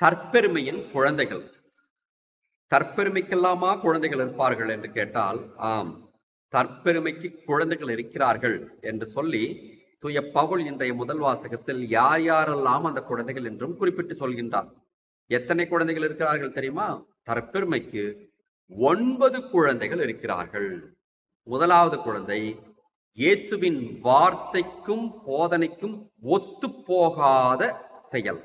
தற்பெருமையின் குழந்தைகள். தற்பெருமைக்கெல்லாமா குழந்தைகள் இருப்பார்கள் என்று கேட்டால் ஆம் தற்பெருமைக்கு குழந்தைகள் இருக்கிறார்கள் என்று சொல்லி தூய பவுல் இன்றைய முதல் வாசகத்தில் யார் யாரெல்லாம் அந்த குழந்தைகள் என்றும் குறிப்பிட்டு சொல்கின்றார். எத்தனை குழந்தைகள் இருக்கிறார்கள் தெரியுமா? தற்பெருமைக்கு ஒன்பது குழந்தைகள் இருக்கிறார்கள். முதலாவது குழந்தை இயேசுவின் வார்த்தைக்கும் போதனைக்கும் ஒத்துப்போகாத செயல்.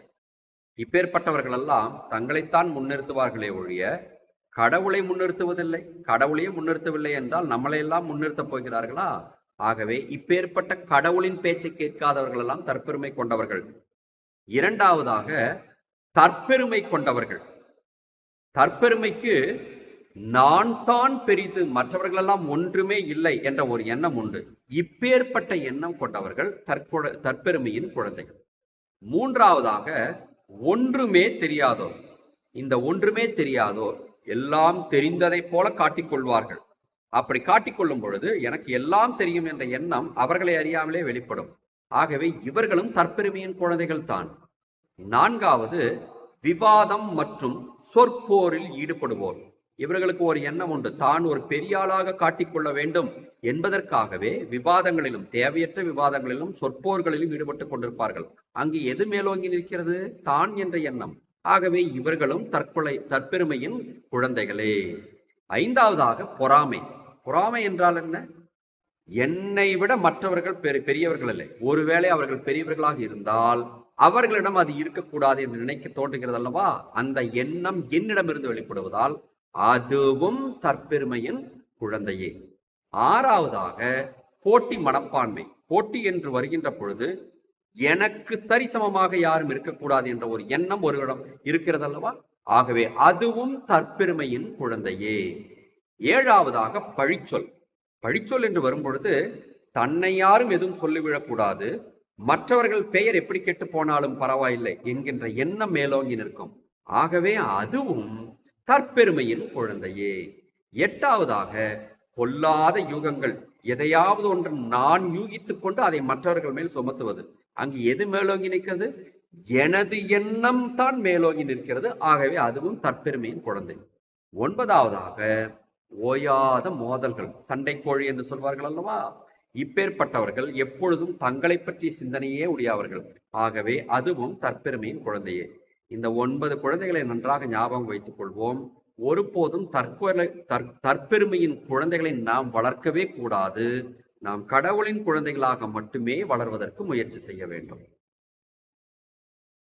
இப்பேற்பட்டவர்களெல்லாம் தங்களைத்தான் முன்னிறுத்துவார்களே ஒழிய கடவுளை முன்னிறுத்துவதில்லை. கடவுளையும் முன்னிறுத்தவில்லை என்றால் நம்மளை எல்லாம் முன்னிறுத்தப் போகிறார்களா? ஆகவே இப்பேற்பட்ட கடவுளின் பேச்சை கேட்காதவர்கள் எல்லாம் தற்பெருமை கொண்டவர்கள். இரண்டாவதாக தற்பெருமை கொண்டவர்கள். தற்பெருமைக்கு நான் தான் பெரிது மற்றவர்களெல்லாம் ஒன்றுமே இல்லை என்ற ஒரு எண்ணம் உண்டு. இப்பேற்பட்ட எண்ணம் கொண்டவர்கள் தற்கொ தற்பெருமையின் குழந்தைகள். மூன்றாவதாக ஒன்றுமே தெரியாதோர். இந்த ஒன்றுமே தெரியாதோர் எல்லாம் தெரிந்ததைப் போல காட்டிக்கொள்வார்கள். அப்படி காட்டிக்கொள்ளும் பொழுது எனக்கு எல்லாம் தெரியும் என்ற எண்ணம் அவர்களை அறியாமலே வெளிப்படும். ஆகவே இவர்களும் தற்பெருமையின் குழந்தைகள் தான். நான்காவது விவாதம் மற்றும் சொற்போரில் ஈடுபடுவோர். இவர்களுக்கு ஒரு எண்ணம் உண்டு. தான் ஒரு பெரியாளாக காட்டிக்கொள்ள வேண்டும் என்பதற்காகவே விவாதங்களிலும் தேவையற்ற விவாதங்களிலும் சொற்போர்களிலும் ஈடுபட்டு கொண்டிருப்பார்கள். அங்கு எது மேலோங்கி நிற்கிறது? தான் என்ற எண்ணம். ஆகவே இவர்களும் தற்கொலை தற்பெருமையின் குழந்தைகளே. ஐந்தாவதாக பொறாமை. பொறாமை என்றால் என்ன? என்னை விட மற்றவர்கள் பெரு பெரியவர்கள் இல்லை. ஒருவேளை அவர்கள் பெரியவர்களாக இருந்தால் அவர்களிடம் அது இருக்கக்கூடாது என்று நினைக்க தோன்றுகிறது அல்லவா அந்த எண்ணம் என்னிடமிருந்து வெளிப்படுவதால் அதுவும் தற்பெருமையின் குழந்தையே. ஆறாவதாக போட்டி மனப்பான்மை. போட்டி என்று வருகின்ற பொழுது எனக்கு சரிசமமாக யாரும் இருக்கக்கூடாது என்ற ஒரு எண்ணம் ஒருவரிடம் இருக்கிறது அல்லவா ஆகவே அதுவும் தற்பெருமையின் குழந்தையே. ஏழாவதாக பழிச்சொல். பழிச்சொல் என்று வரும்பொழுது தன்னை யாரும் எதுவும் சொல்லிவிடக்கூடாது. மற்றவர்கள் பெயர் எப்படி கெட்டு போனாலும் பரவாயில்லை என்கின்ற எண்ணம் மேலோங்கி நிற்கும். ஆகவே அதுவும் தற்பெருமையின் குழந்தையே எட்டாவதாக பொல்லாத யூகங்கள் எதையாவது ஒன்று நான் யூகித்துக் கொண்டு அதை மற்றவர்கள் மேல் சுமத்துவது. அங்கு எது மேலோங்கி நிற்கிறது? எனது எண்ணம் தான் மேலோங்கி நிற்கிறது. ஆகவே அதுவும் தற்பெருமையின் குழந்தை. ஒன்பதாவதாக ஓயாத மோதல்கள் சண்டை கோழி என்று சொல்வார்கள் அல்லவா? இப்பேற்பட்டவர்கள் எப்பொழுதும் தங்களை பற்றிய சிந்தனையே உடையவர்கள். ஆகவே அதுவும் தற்பெருமையின் குழந்தையே. இந்த ஒன்பது குழந்தைகளை நன்றாக ஞாபகம் வைத்துக் கொள்வோம். ஒருபோதும் தற்கொலை தற் தற்பெருமையின் குழந்தைகளை நாம் வளர்க்கவே கூடாது. நாம் கடவுளின் குழந்தைகளாக மட்டுமே வளர்வதற்கு முயற்சி செய்ய வேண்டும்.